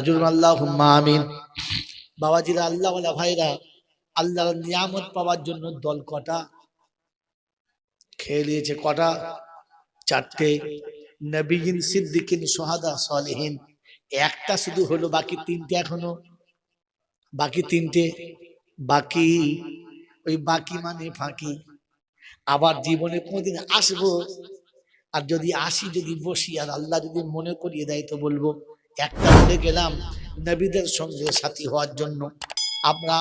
জুরুম আল্লাহ আমিন। বাবাজিরা, আল্লাহ ভাইরা, আল্লাহর নিয়ামত পাওয়ার জন্য দল কটা? খেয়ে নিয়েছে কটা? চারটে। নবীন সিদ্দিকিন, সোহাদা, সলেহীন। একটা শুধু হলো, বাকি তিনটে এখনও? বাকি তিনটে? বাকি? ওই বাকি মানে ফাঁকি। আবার জীবনে কোনোদিন আসব? আর যদি আসি, যদি বসি, আর আল্লাহ যদি মনে করিয়ে দেয়, তো বলব একটা হলে গেলাম নবীদের সঙ্গে সাথী হওয়ার জন্য। আমরা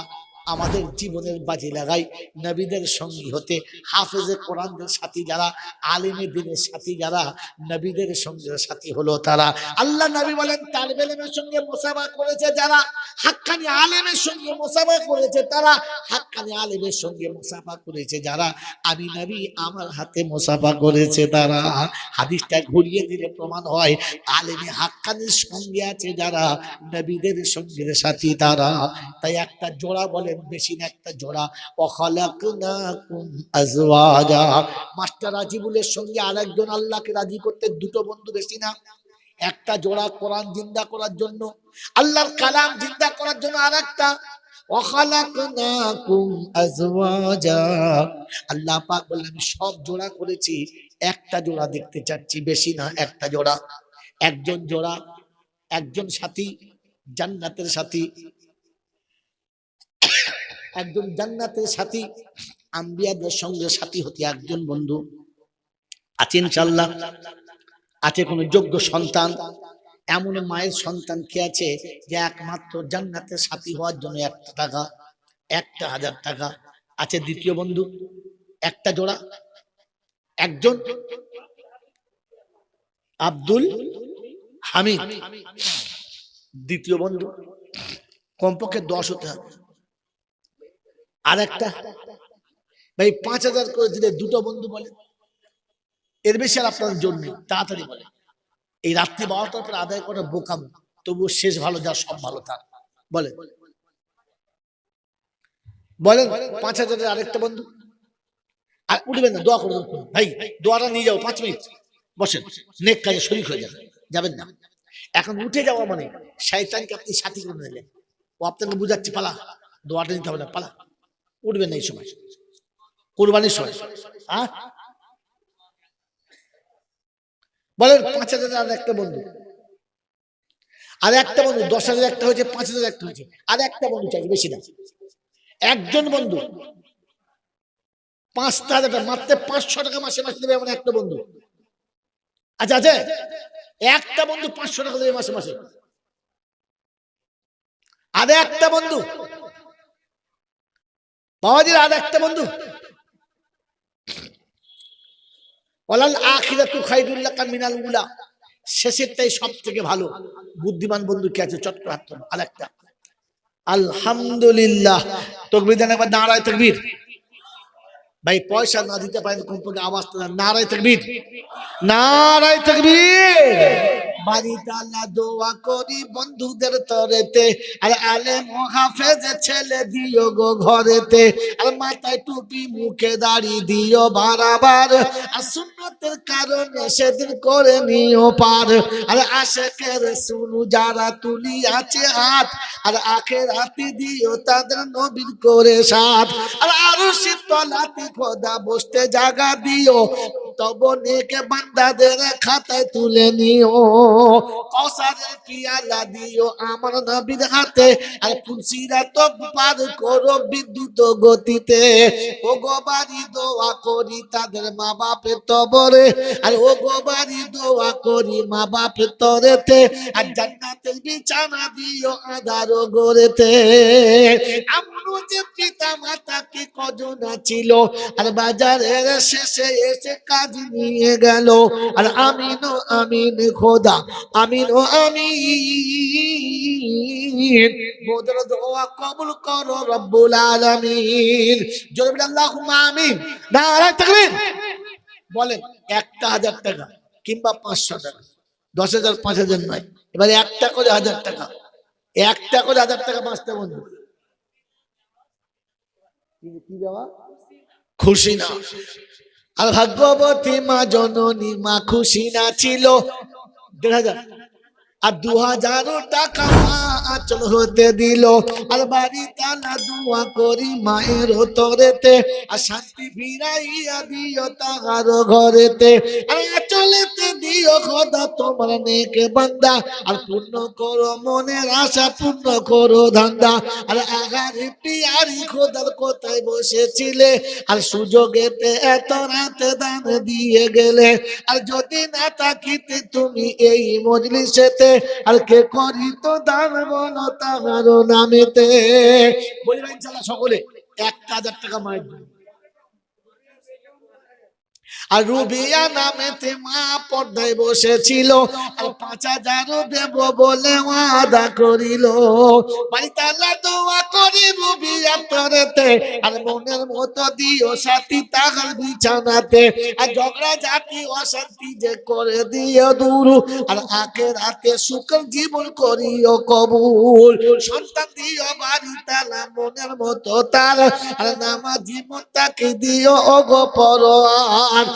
আমাদের জীবনের বাজি লাগাই। নবীদের সঙ্গী হতে, হাফেজে কোরআনদের সাথী যারা, আলিমে দিনের সাথী যারা, নবীদের সঙ্গে সাথী হলো তারা। আল্লাহ নবী বলেন, তার বেলেমের সঙ্গে মোসাফা করেছে যারা, হাক্কানি আলেমের সঙ্গে মোসাফা করেছে তারা, হাক্কানি আলেমের সঙ্গে মোসাফা করেছে যারা, আমি নবী আমার হাতে মোসাফা করেছে তারা। হাদিসটা ঘুরিয়ে দিলে প্রমাণ হয়, আলেমে হাক্কানির সঙ্গে আছে যারা, নবীদের সঙ্গে সাথী তারা। তাই একটা জোড়া বলেন বেশি না একটা জোড়া। মাস্টার রাজিবুলের সঙ্গে আল্লাহকে রাজি করতে দুটো বন্ধু বেশি না। একটা জোড়া কোরআন জিন্দা করার জন্য, আল্লাহর কালাম জিন্দা করার জন্য ওয়াখালাকনাকুম আজওয়াজা। আল্লাহ পাক বললেন, আমি সব জোড়া করেছি, একটা জোড়া দেখতে চাচ্ছি, বেশি না একটা জোড়া। একজন জোড়া, একজন সাথী, জান্নাতের সাথী একজন জান্নাতের সাথী, আম্বিয়াদের সঙ্গে সাথী হতে একজন বন্ধু আছে ইনশাল্লাহ আছে কোনো যোগ্য সন্তান, এমন মায়ের সন্তান কে আছে যে একমাত্র জান্নাতের সাথী হওয়ার জন্য একটা টাকা, একটা হাজার টাকা। আছে দ্বিতীয় বন্ধু, একটা জোড়া, একজন আব্দুল হামিদ। দ্বিতীয় বন্ধু, কমপক্ষে দশ হতে হবে। আর একটা ভাই, পাঁচ হাজার করে দিলে দুটো বন্ধু বলে। এর বেশি আর আপনার জোর নেই, তাড়াতাড়ি বলে। এই রাত্রি বারোটার পরে আদায় করা বোকাম তবু শেষ ভালো, যা সব ভালো, তার। বলে বলেন, পাঁচ হাজারের আরেকটা বন্ধু? আর উঠবেন না, দোয়া করবেন ভাই, দোয়াটা নিয়ে যাও, পাঁচ মিনিট। বসেন, নেক কাজে শরীর হয়ে যাবে, যাবেন না। এখন উঠে যাওয়া মানে শয়তানকে আপনি সাথী করে নিলেন ও আপনাকে বুঝাচ্ছে, পালা, দোয়াটা নিতে হবে না, পালা। উঠবেন না এই সময়। কোরবানির সময়। হ্যাঁ? বলেন, পাঁচ হাজার আর একটা বন্ধু। আর একটা বন্ধু, দশ হাজার একটা হয়েছে, পাঁচ হাজার একটা হয়েছে। আর একটা বন্ধু চাই বেশি না। একজন বন্ধু। পাঁচটা হাজার টাকা, মাত্র পাঁচশো টাকা মাসে মাসে দেবে এমন একটা বন্ধু। আচ্ছা আছে? একটা বন্ধু পাঁচশো টাকা দেবে মাসে মাসে। আর একটা বন্ধু বাবাজির আর একটা বন্ধু। উলা। শেষেরটাই সব থেকে ভালো। বুদ্ধিমান বন্ধু কে আছে। আর একটা। আলহামদুলিল্লাহ। তকবির দেন একবার, নারায় তকবির। ভাই, পয়সা না দিতে পারেন কমপক্ষে আওয়াজ। নারায় তকবির। নারায় তকবির। বাড়িতে আল্লাহ দোয়া করি বন্ধুদের তরেতে। আর আলে মহাফেজ ছেলে দিও গো ঘরেতে। আর মাথায় টুপি মুখে দাড়ি দিও বারাবার। আর সুন্নতের কারণে সেদিন করে নিও পার। আর আশেকের শুনু যারা তুলি আছে হাত, আর আখের হাতি দিও তাদের নবীর করে সাথ আর আরও শীতলাতি খোদা বসতে জায়গা দিও, তব নেকে বান্দাদের খাতায় তুলে নিও। কসারের পিয়ালা দিও আমার নবীর হাতে। আর ফুলসিরা তো পার করো বিদ্যুৎ গতিতে। ও গো দোয়া করি তাদের মা বাপের তবরে। আর ও গো দোয়া করি মা বাপের তরেতে। আর জান্নাতের বিছানা দিও আধার গড়েতে। আমনো যে পিতা মাতা কি কজন ছিল। আর বাজারের শেষে এসে কাজ নিয়ে গেল। আর আমিন আমিন, খোদা। আমিন ও আমিন। মোদের দোয়া কবুল করো রব্বুল আলামিন। জোরে বলে আল্লাহুম্মা আমিন। নারায়ে তাকবীর বলেন একটা হাজার টাকা কিংবা পাঁচশো টাকা। দশ হাজার, পাঁচ হাজার নয়। এবারে একটা করে হাজার টাকা। একটা করে হাজার টাকা পাঁচটা বন্ধু। কি- কি খুশি না। আর ভাগ্যবতী মা জননী মা খুশি না ছিল। দেড় হাজার। আর দু হাজার টাকা আচল হতে দিল। আর বাড়ি তালা দোয়া করি মায়ের তরেতে। আর শান্তি ফিরাইয়া দিও তাহার ঘরেতে। আর আচলেতে দিও খোদা তোমার নেকে বান্দা। আর পূর্ণ করো মনের আশা, পূর্ণ করো ধান্দা। আর আগারে পিয়ারি খোদার কোথায় বসেছিলে? আর সুযোগেতে এত রাতে দান দিয়ে গেলে। আর যদি না থাকিতে তুমি এই মজলিসেতে আর কে করি তো দান বলো তাহার নামেতে বলি ভাই সকলে, এক হাজার টাকা মায়ের। আর রুবিয়া নামেতে মা পর্দায় বসেছিল। আর পাঁচ হাজার দেব বলে ওয়াদা করিল। বাড়িতে আল্লাহ দোয়া করি রুবিয়া তরেতে, আর মনের মতো দিও সাথী তাহার বিছানাতে। আর ঝগড়া জাতি অশান্তি যে করে দিও দূর, আর আগে রাতে সুখের জীবন করিও কবুল। সন্তান দিও বাড়ি তালা মনের মতো তার আর নামা নামাজি তাকে দিও ওগো পরোয়ার।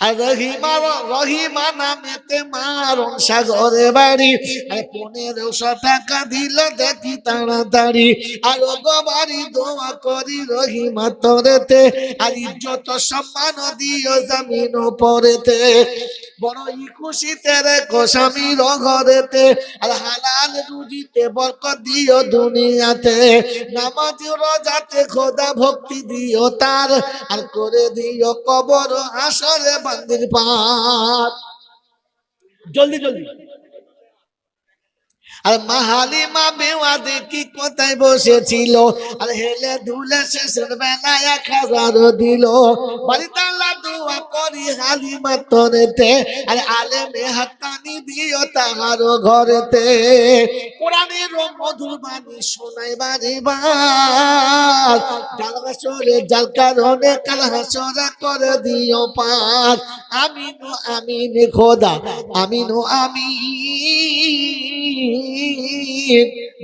আর রহিমা রহিমা নামেতে মারণ সাগরে বাড়ি। আর পনেরোশো টাকা দিল দেখি তাড়াতাড়ি। আর গো বাড়ি দোয়া করি রহিমা তরেতে। আর ইজ্জত সম্মান দিও জামিন পরেতে। বড়ই খুশিতে রেখো স্বামীর ঘরেতে। আর হালাল রুজিতে বরকত দিও দুনিয়াতে। নামাজ রোজাতে খোদা ভক্তি দিও তার। আর করে দিও কবর আসরে জলদি জলদি। আর মাহালি মা বেওয়া দেখি কোথায় বসেছিল? আর হেলে ধুলে শেষের বেলায় এক হাজার দিল। বাড়িতে আল্লাহ দোয়া করি হালিমা তরেতে আর আলেমে হাক্কানি দিও তাহার ঘরেতে। কোরআনের মধুর বাণী শোনাই বাড়ি বার জাল হাসরে জাল কারণে কাল হাসরা করে দিও পার আমিনু আমিন খোদা, আমিনু আমিন।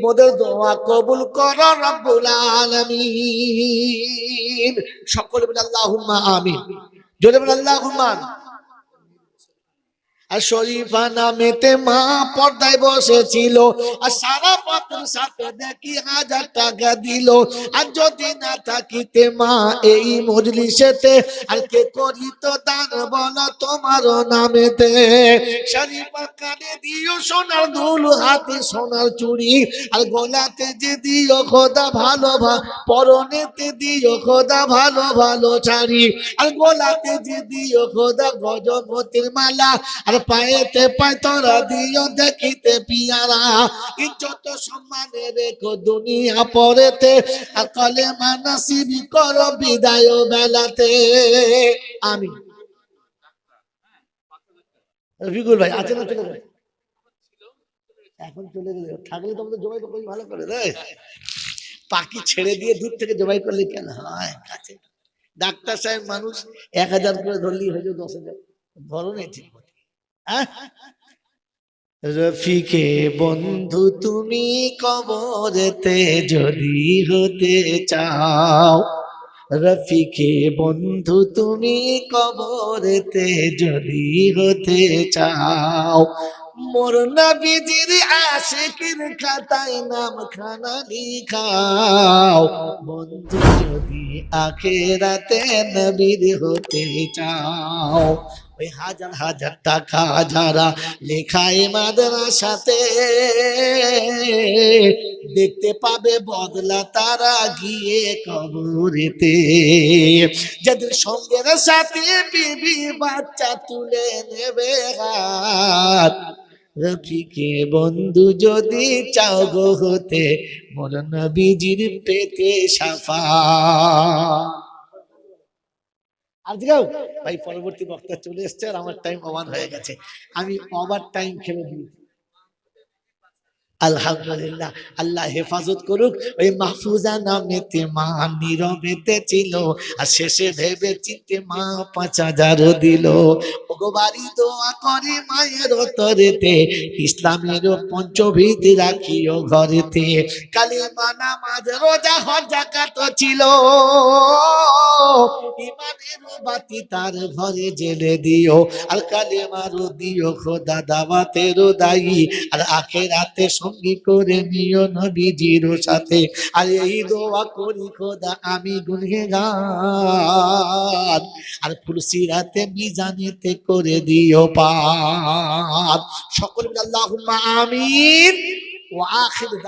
মোদের দোয়া কবুল কর রব্বুল আলামিন। সকলে বলে আল্লাহুম্মা আমিন। জোরে বলে আল্লাহুম্মা আমিন। আর শরীফা নামেতে মা পর্দায় বসেছিল। আর সারা পত্র সাথে দেখি হাজার টাকা দিল। আর যদি না থাকিতে মা এই মজলিসেতে, আর কে করিত দান বলো তোমার নামেতে? শরীফা কানে দিও সোনার দুল, হাতে সোনার চুড়ি, আর গলাতে যে দিও খোদা ভালো পরনেতে দিও খোদা ভালো ভালো ছাড়ি আর গলাতে যে দিও খোদা গজমতির মালা, আর পায়েতে পায়, তোরা দিও দেখিতে পিয়ারা। ইজ্জত সম্মানে রেখো দুনিয়া পরেতে, আর কলে মানাসিবি কর বিদায় বেলাতে। আমি রফিকুল ভাই না এখন চলে গেলে, থাকলে ভালো করে দেয় পাখি ছেড়ে দিয়ে দূর থেকে জবাই করলে কেন হয়? কাছে ডাক্তার সাহেব মানুষ, এক হাজার করে ধরলেই হয়ে যাবে, দশ হাজার। ধরনের ঠিক মতো। হ্যাঁ রফিকে বন্ধু, তুমি কবরেতে যদি হতে চাও, রফিকে বন্ধু, তুমি কবরেতে যদি হতে চাও, মোর নবীজির আশিকির খাতায় নাম খানা লিখাও। বন্ধু, যদি আখেরাতে নবীর হতে চাও ওই হাজার হাজার টাকা যারা লেখায় মাদ্রাসাতে দেখতে পাবে বদলা তারা গিয়ে কবরেতে। যাদের সঙ্গের সাথে বিবি বাচ্চা তুলে নেবে হাত, রফিকে বন্ধু যদি চাও গো হতে, মোর নবীজির পেতে সাফা। আজকে ভাই, পরবর্তী বক্তা চলে এসছে আর আমার টাইম ওভার হয়ে গেছে। আমি ওভার টাইম খেলে দিয়েছি। আলহামদুলিল্লাহ, আল্লাহ হেফাজত করুক। ওই মাহফুজা নামেতে মা নীরবেতে ছিল, আর শেষে ভেবে চিনতে মা পাঁচ হাজার দিল। ভগবারি দোয়া করে মায়ের তরেতে ইসলামের পঞ্চভিদ রাখিও ঘরেতে। কালী মানা মাঝ রোজা হজ জাকাত ছিল। ইমানের বাতি তার ঘরে জেলে দিও, আর কালী মারু দিও খোদা দাওয়াতেরও দায়ী। আর আখেরাতে সঙ্গী করে নিও নবীজির সাথে। আর এই দোয়া করি খোদা, আমি গুনহেগার আর ফুলসিরাতে মিজানেতে করে দিও পার সকল আল্লাহুম্মা আমিন। ওয়া আখির